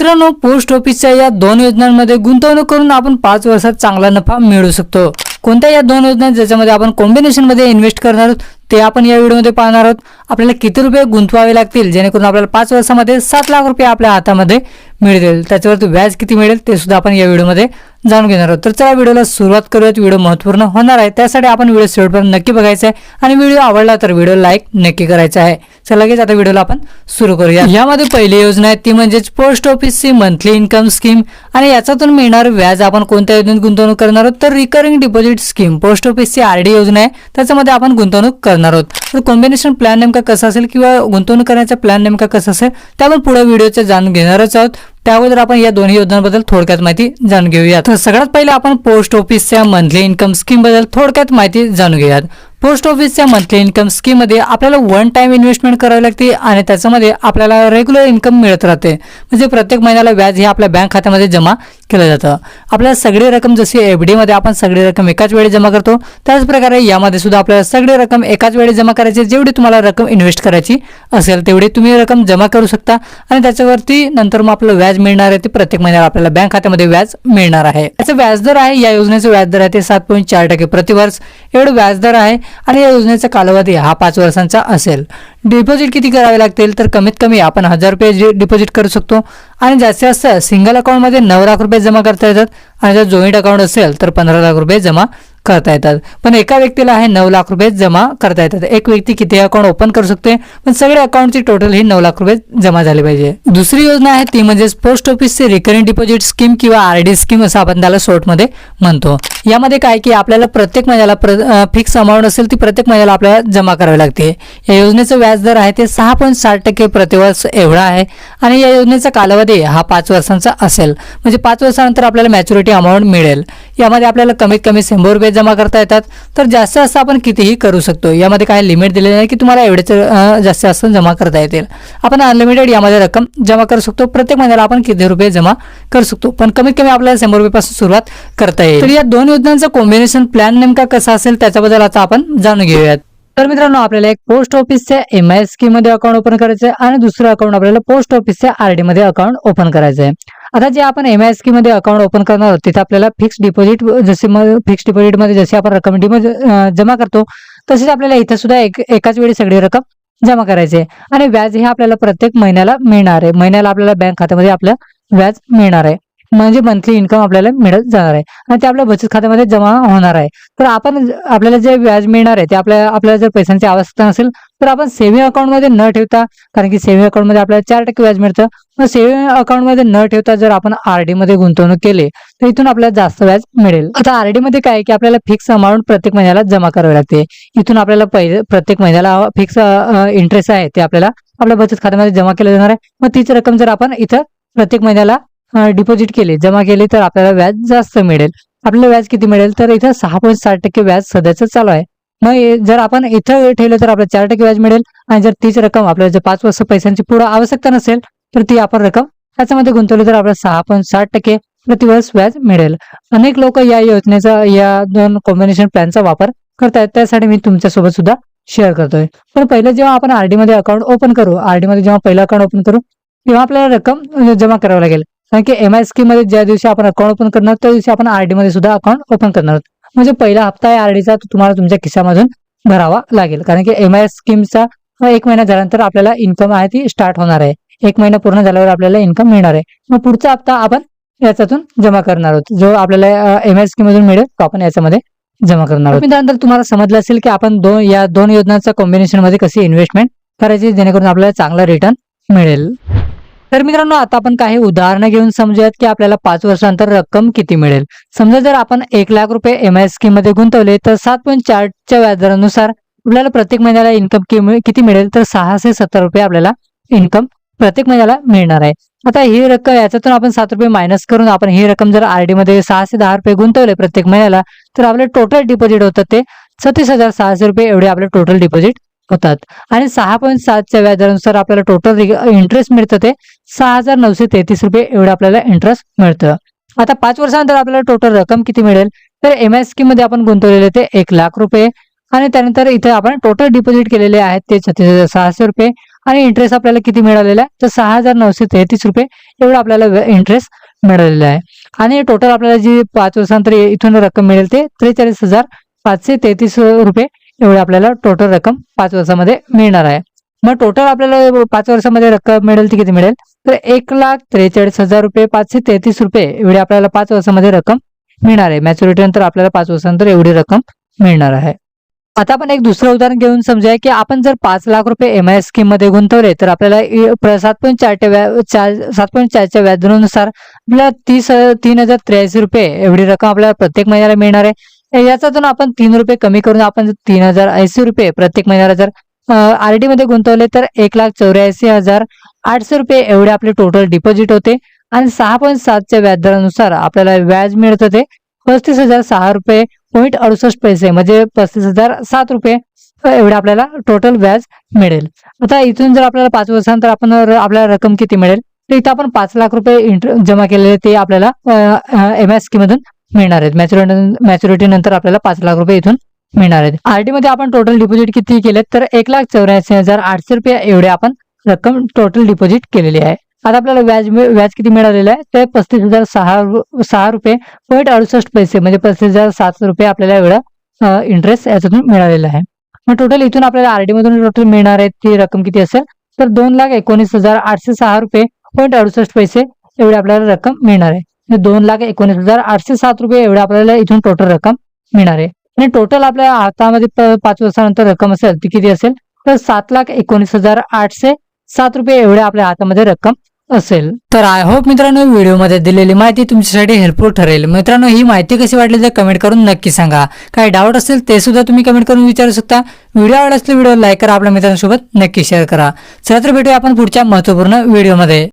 मित्रांनो पोस्ट ऑफिसच्या या दोन योजनांमध्ये गुंतवणूक करून आपण पाच वर्षात चांगला नफा मिळवू शकतो. कोणत्या या दोन योजना ज्याच्यामध्ये आपण कॉम्बिनेशनमध्ये इन्व्हेस्ट करणार आहोत? ते आपण या व्हिडिओमध्ये पाहणार आहोत. आपल्याला किती रुपये गुंतवावे लागतील? जेणेकरून आपल्याला पाच वर्षामध्ये सात लाख रुपये आपल्या हातामध्ये मिळतील. त्याच्यावरती व्याज किती मिळेल ते सुद्धा आपण या व्हिडिओमध्ये जाणून घेणार आहोत. तर चला व्हिडिओला सुरुवात करूयात. व्हिडिओ महत्त्वपूर्ण होणार आहे. त्यासाठी आपण व्हिडिओ शेवटपर्यंत नक्की बघायचा आहे. आणि व्हिडिओ आवडला तर व्हिडिओ लाईक नक्की करायचा आहे. चला लगेच आता व्हिडिओला आपण सुरू करूया यामध्ये पहिली योजना आहे. ती म्हणजेच पोस्ट ऑफिसची मंथली इन्कम स्कीम. आणि याच्यातून मिळणार व्याज आपण कोणत्या योजनेत गुंतवणूक करणार आहोत? तर रिकरिंग डिपॉझिट स्कीम पोस्ट ऑफिसची आर डी योजना आहे. त्याच्यामध्ये आपण गुंतवणूक करणार आहोत. तर कॉम्बिनेशन प्लॅन नेमका कसा असेल किंवा गुंतवणूक करण्याचा प्लॅन नेमका कसा असेल त्यावर पुढे व्हिडिओच्या जाणून घेणारच आहोत. त्यावर आपण या दोन्ही योजनांबद्दल थोडक्यात माहिती जाणून घेऊयात. तर सगळ्यात पहिले आपण पोस्ट ऑफिसच्या मंथली इन्कम स्कीमबद्दल थोडक्यात माहिती जाणून घेऊयात. पोस्ट ऑफिसच्या मंथली इन्कम स्कीममध्ये आपल्याला वन टाइम इन्व्हेस्टमेंट करावी लागते आणि त्याच्यामध्ये आपल्याला रेग्युलर इन्कम मिळत राहते. म्हणजे प्रत्येक महिन्याला व्याज हे आपल्या बँक खात्यामध्ये जमा केलं जातं. आपल्याला सगळी रक्कम जशी एफ डीमध्ये आपण सगळी रक्कम एकाच वेळी जमा करतो त्याचप्रकारे यामध्ये सुद्धा आपल्याला सगळी रक्कम एकाच वेळी जमा करायची जेवढी तुम्हाला रक्कम इन्व्हेस्ट करायची असेल तेवढी तुम्ही रक्कम जमा करू शकता. आणि त्याच्यावरती नंतर मग आपलं व्याज मिळणार आहे ते प्रत्येक महिन्याला आपल्याला बँक खात्यामध्ये व्याज मिळणार आहे. त्याचं व्याजदर आहे या योजनेचं व्याजदर आहे ते सात पॉईंट चार टक्के प्रतिवर्ष एवढं व्याजदर आहे आणि या योजनेचा कालावधी हा पाच वर्षांचा असेल. डिपॉझिट किती करावे लागतील? तर कमीत कमी आपण हजार रुपये डिपॉझिट करू शकतो. आणि जास्तीत जास्त सिंगल अकाउंटमध्ये नऊ लाख रुपये जमा करता येतात. आणि जर जॉईंट अकाउंट असेल तर पंधरा लाख रुपये जमा करता येतात. पण एका व्यक्तीला आहे नऊ लाख रुपये जमा करता येतात. एक व्यक्ती किती अकाउंट ओपन करू शकते पण सगळे अकाउंटची टोटल ही नऊ लाख रुपये जमा झाले पाहिजे. दुसरी योजना आहे ती म्हणजे पोस्ट ऑफिसचे रिकरिंग डिपॉझिट स्कीम किंवा आर डी स्कीम असं आपण त्याला शॉर्टमध्ये म्हणतो. यामध्ये काय की आपल्याला प्रत्येक महिन्याला फिक्स अमाऊंट असेल ती प्रत्येक महिन्याला आपल्याला जमा करावी लागते. या योजनेचं व्याजदर आहे ते सहा पॉईंट साठ टक्के प्रतिवर्ष एवढा आहे आणि या योजनेचा कालावधी हा पाच वर्षांचा असेल. म्हणजे पाच वर्षानंतर आपल्याला मॅच्युरिटी अमाऊंट मिळेल. यामध्ये आपल्याला कमीत कमी शंभर रुपये जमा करता येतात. तर जास्त जास्त आपण कितीही करू शकतो. यामध्ये काही लिमिट दिलेलं नाही की तुम्हाला एवढेच जास्तीत जास्त जमा करता येतील. आपण अनलिमिटेड यामध्ये रक्कम जमा करू शकतो. प्रत्येक महिन्याला आपण किती रुपये जमा करू शकतो. पण कमीत कमी आपल्याला शंभर रुपयेपासून सुरुवात करता येईल. तर या दोन योजनांचा कॉम्बिनेशन प्लॅन नेमका कसा असेल त्याच्याबद्दल आता आपण जाणून घेऊयात. तर मित्रांनो आपल्याला एक पोस्ट ऑफिसच्या एम आयमध्ये अकाउंट ओपन करायचं आहे आणि दुसरं अकाउंट आपल्याला पोस्ट ऑफिसच्या आर डी मध्ये अकाउंट ओपन करायचं आहे आता जे आपण एम आय स्कीममध्ये अकाउंट ओपन करणार आहोत तिथे आपल्याला फिक्स डिपॉझिट जसे फिक्स डिपॉझिटमध्ये जशी आपण रक्कम जमा करतो तसेच आपल्याला इथे सुद्धा एक एकाच वेळी सगळी रक्कम जमा करायची आहे. आणि व्याज हे आपल्याला प्रत्येक महिन्याला मिळणार आहे. महिन्याला आपल्याला बँक खात्यामध्ये आपलं व्याज मिळणार आहे. म्हणजे मंथली इन्कम आपल्याला मिळत जाणार आहे. आणि ते आपल्या बचत खात्यामध्ये जमा होणार आहे. तर आपण आपल्याला जे व्याज मिळणार आहे ते आपल्या आपल्याला जर पैशांची आवश्यकता नसेल तर आपण सेव्हिंग अकाउंटमध्ये न ठेवता कारण की सेव्हिंग अकाउंटमध्ये आपल्याला चार टक्के व्याज मिळतं. मग सेव्हिंग अकाउंटमध्ये न ठेवता जर आपण आरडी मध्ये गुंतवणूक केली तर इथून आपल्याला जास्त व्याज मिळेल. आता आरडी मध्ये काय की आपल्याला फिक्स अमाऊंट प्रत्येक महिन्याला जमा करावी लागते. इथून आपल्याला पहिले प्रत्येक महिन्याला फिक्स इंटरेस्ट आहे ते आपल्याला आपल्या बचत खात्यामध्ये जमा केलं जाणार आहे. मग तीच रक्कम जर आपण इथं प्रत्येक महिन्याला डिपॉझिट केली. जमा केली तर आपल्याला व्याज जास्त मिळेल. आपल्याला व्याज किती मिळेल? तर इथं सहा पॉईंट साठ टक्के व्याज सध्याचं चालू आहे. मग जर आपण इथं ठेवलं तर आपल्याला चार टक्के व्याज मिळेल आणि जर तीच रक्कम आपल्याला जर पाच वर्ष पैशांची पुढे आवश्यकता नसेल तर ती आपण रक्कम त्याच्यामध्ये गुंतवली तर आपल्याला सहा पॉईंट साठ टक्के प्रतिवर्ष व्याज मिळेल. अनेक लोक या योजनेचा या दोन कॉम्बिनेशन प्लॅनचा वापर करतायत. त्यासाठी मी तुमच्यासोबत सुद्धा शेअर करतोय. पण पहिलं जेव्हा आपण आरडी मध्ये अकाउंट ओपन करू आरडी मध्ये जेव्हा पहिलं अकाउंट ओपन करू तेव्हा आपल्याला रक्कम जमा करावी लागेल. कारण की एम आय स्कीममध्ये ज्या दिवशी आपण अकाउंट ओपन करणार त्या दिवशी आपण आरडी मध्ये सुद्धा अकाउंट ओपन करणार. आहोत म्हणजे पहिला हप्ता आहे आरडीचा तो तुम्हाला तुमच्या खिशामधून भरावा लागेल. कारण की एम आय स्कीमचा एक महिना झाल्यानंतर आपल्याला इन्कम आहे ती स्टार्ट होणार आहे. एक महिना पूर्ण झाल्यावर आपल्याला इन्कम मिळणार आहे. मग पुढचा हप्ता आपण याच्यातून जमा करणार आहोत. जो आपल्याला एम आय स्कीम मधून मिळेल तो आपण याच्यामध्ये जमा करणार आहोत. त्यानंतर तुम्हाला समजलं असेल की आपण दोन या दोन योजनांच्या कॉम्बिनेशनमध्ये कशी इन्व्हेस्टमेंट करायची जेणेकरून आपल्याला चांगला रिटर्न मिळेल. तर मित्रांनो आता आपण काही उदाहरणं घेऊन समजूयात की आपल्याला पाच वर्षानंतर रक्कम किती मिळेल. समजा जर आपण एक लाख रुपये एम आय स्कीममध्ये गुंतवले तर सात पॉईंट चारच्या व्याजदरानुसार आपल्याला प्रत्येक महिन्याला इन्कम किती मिळेल? तर सहाशे सत्तर रुपये आपल्याला इन्कम प्रत्येक महिन्याला मिळणार आहे. आता ही रक्कम याच्यातून आपण सात रुपये मायनस करून आपण ही रक्कम जर आरडी मध्ये सहाशे दहा रुपये गुंतवले प्रत्येक महिन्याला तर आपले टोटल डिपॉझिट होतं ते सत्तीस हजार सहाशे रुपये एवढे आपले टोटल डिपॉझिट होतात. आणि सहा पॉईंट सातच्या व्याजानुसार आपल्याला टोटल इंटरेस्ट मिळतं ते सहा हजार नऊशे तेहतीस रुपये एवढं आपल्याला इंटरेस्ट मिळतं. आता पाच वर्षानंतर आपल्याला टोटल रक्कम किती मिळेल? तर एम आय स्कीममध्ये आपण गुंतवलेले ते एक लाख रुपये आणि त्यानंतर इथे आपण टोटल डिपॉझिट केलेले आहेत ते छत्तीस हजार सहाशे रुपये आणि इंटरेस्ट आपल्याला किती मिळालेला आहे? तर सहा हजार नऊशे तेहतीस रुपये एवढा आपल्याला इंटरेस्ट मिळालेला आहे. आणि टोटल आपल्याला जी पाच वर्षानंतर इथून रक्कम मिळेल ते त्रेचाळीस हजार पाचशे तेहतीस रुपये एवढी आपल्याला टोटल रक्कम पाच वर्षामध्ये मिळणार आहे. मग टोटल आपल्याला पाच वर्षामध्ये रक्कम मिळेल ती किती मिळेल? तर एक लाख त्रेचाळीस हजार रुपये पाचशे तेहतीस रुपये एवढी आपल्याला पाच वर्षामध्ये रक्कम मिळणार आहे. मॅच्युरिटी नंतर आपल्याला पाच वर्षानंतर एवढी रक्कम मिळणार आहे. आता आपण एक दुसरं उदाहरण घेऊन समजूया की आपण जर पाच लाख रुपये एम आय स्कीममध्ये गुंतवले तर आपल्याला सात पॉईंट चार सात पॉईंट चारच्या व्याजदरानुसार आपल्याला तीस तीन हजार त्र्याऐंशी रुपये एवढी रक्कम आपल्याला प्रत्येक महिन्याला मिळणार आहे. याच्यातून आपण तीन रुपये कमी करून आपण जर तीन हजार ऐंशी रुपये प्रत्येक महिन्याला जर आर डी मध्ये गुंतवले तर एक लाख चौऱ्याऐंशी हजार आठशे रुपये एवढे आपले टोटल डिपॉझिट होते. आणि सहा पॉईंट सातच्या व्याजदरानुसार आपल्याला व्याज मिळत होते. पस्तीस हजार सहा रुपये पॉईंट अडुसष्ट पैसे म्हणजे पस्तीस हजार सात रुपये एवढे आपल्याला टोटल व्याज मिळेल. आता इथून जर आपल्याला पाच वर्षांतर आपण आपल्याला रक्कम किती मिळेल? तर इथं आपण पाच लाख रुपये इंटर जमा केलेले ते आपल्याला एम एस मधून मिळणार आहेत. मॅच्युरिटी मॅच्युरिटी नंतर आपल्याला पाच लाख रुपये इथून मिळणार आहेत. आरडी मध्ये आपण टोटल डिपॉझिट किती केले तर एक लाख चौऱ्याऐंशी हजार आठशे रुपये एवढे आपण रक्कम टोटल डिपॉझिट केलेली आहे. आता आपल्याला व्याज व्याज किती मिळालेलं आहे? ते पस्तीस हजार सहा सहा रुपये पॉईंट अडुसष्ट पैसे म्हणजे पस्तीस हजार सात रुपये आपल्याला एवढा इंटरेस्ट याच्यातून मिळालेला आहे. मग टोटल इथून आपल्याला आरडी मधून टोटल मिळणार आहे ती रक्कम किती असेल? तर दोन लाख एकोणीस हजार आठशे सहा रुपये पॉईंट अडुसष्ट पैसे एवढी आपल्याला रक्कम मिळणार आहे. दोन लाख एकोणीस हजार आठशे सात रुपये एवढी आपल्याला इथून टोटल रक्कम मिळणार आहे. आणि टोटल आपल्या हातामध्ये पाच वर्षानंतर रक्कम असेल ती किती असेल? तर सात लाख एकोणीस हजार आठशे सात रुपये एवढ्या आपल्या हातामध्ये रक्कम असेल. तर आय होप मित्रांनो व्हिडिओमध्ये दिलेली माहिती तुमच्यासाठी हेल्पफुल ठरेल. मित्रांनो ही माहिती कशी वाटली तर कमेंट करून नक्की सांगा. काही डाऊट असेल ते सुद्धा तुम्ही कमेंट करून विचारू शकता. व्हिडिओ आवडला असल्यास व्हिडिओ लाईक करा. आपल्या मित्रांसोबत नक्की शेअर करा. चला तर भेटूया आपण पुढच्या महत्त्वपूर्ण व्हिडिओमध्ये.